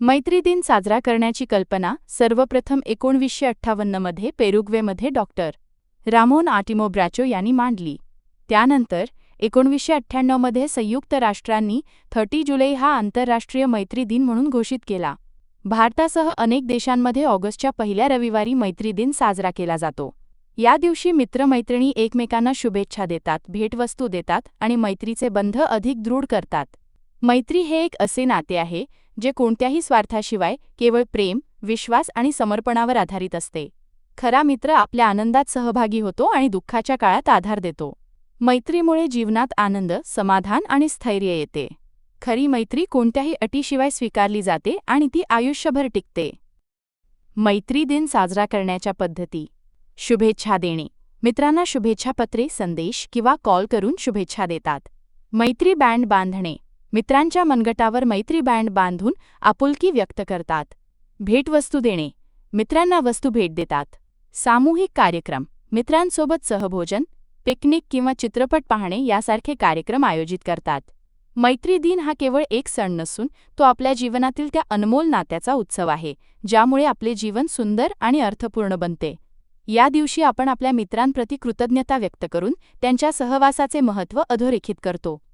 मैत्री दिन साजरा करण्याची कल्पना सर्वप्रथम एकोणवीसशे अठ्ठावन्नमध्ये पेरुग्वेमध्ये डॉक्टर रामोन आटिमो ब्रॅचो यांनी मांडली. त्यानंतर एकोणवीसशे अठ्ठ्याण्णवमध्ये संयुक्त राष्ट्रांनी थर्टी जुलै हा आंतरराष्ट्रीय मैत्री दिन म्हणून घोषित केला. भारतासह अनेक देशांमध्ये ऑगस्टच्या पहिल्या रविवारी मैत्री दिन साजरा केला जातो. या दिवशी मित्रमैत्रिणी एकमेकांना शुभेच्छा देतात भेटवस्तू देतात आणि मैत्रीचे बंध अधिक दृढ करतात. मैत्री हे एक असे नाते आहे जे कोणत्याही स्वार्थाशिवाय केवळ प्रेम विश्वास आणि समर्पणावर आधारित असते. खरा मित्र आपल्या आनंदात सहभागी होतो आणि दुःखाच्या काळात आधार देतो. मैत्रीमुळे जीवनात आनंद समाधान आणि स्थैर्य येते. खरी मैत्री कोणत्याही अटीशिवाय स्वीकारली जाते आणि ती आयुष्यभर टिकते. मैत्री दिन साजरा करण्याच्या पद्धती. शुभेच्छा देणे. मित्रांना शुभेच्छापत्रे संदेश किंवा कॉल करून शुभेच्छा देतात. मैत्री बँड बांधणे. मित्रांच्या मनगटावर मैत्री बँड बांधून आपुलकी व्यक्त करतात. भेटवस्तू देणे. मित्रांना वस्तू भेट देतात. सामूहिक कार्यक्रम. मित्रांसोबत सहभोजन पिकनिक किंवा चित्रपट पाहणे यासारखे कार्यक्रम आयोजित करतात. मैत्री दिन हा केवळ एक सण नसून तो आपल्या जीवनातील त्या अनमोल नात्याचा उत्सव आहे ज्यामुळे आपले जीवन सुंदर आणि अर्थपूर्ण बनते. या दिवशी आपण आपल्या मित्रांप्रती कृतज्ञता व्यक्त करून त्यांच्या सहवासाचे महत्त्व अधोरेखित करतो.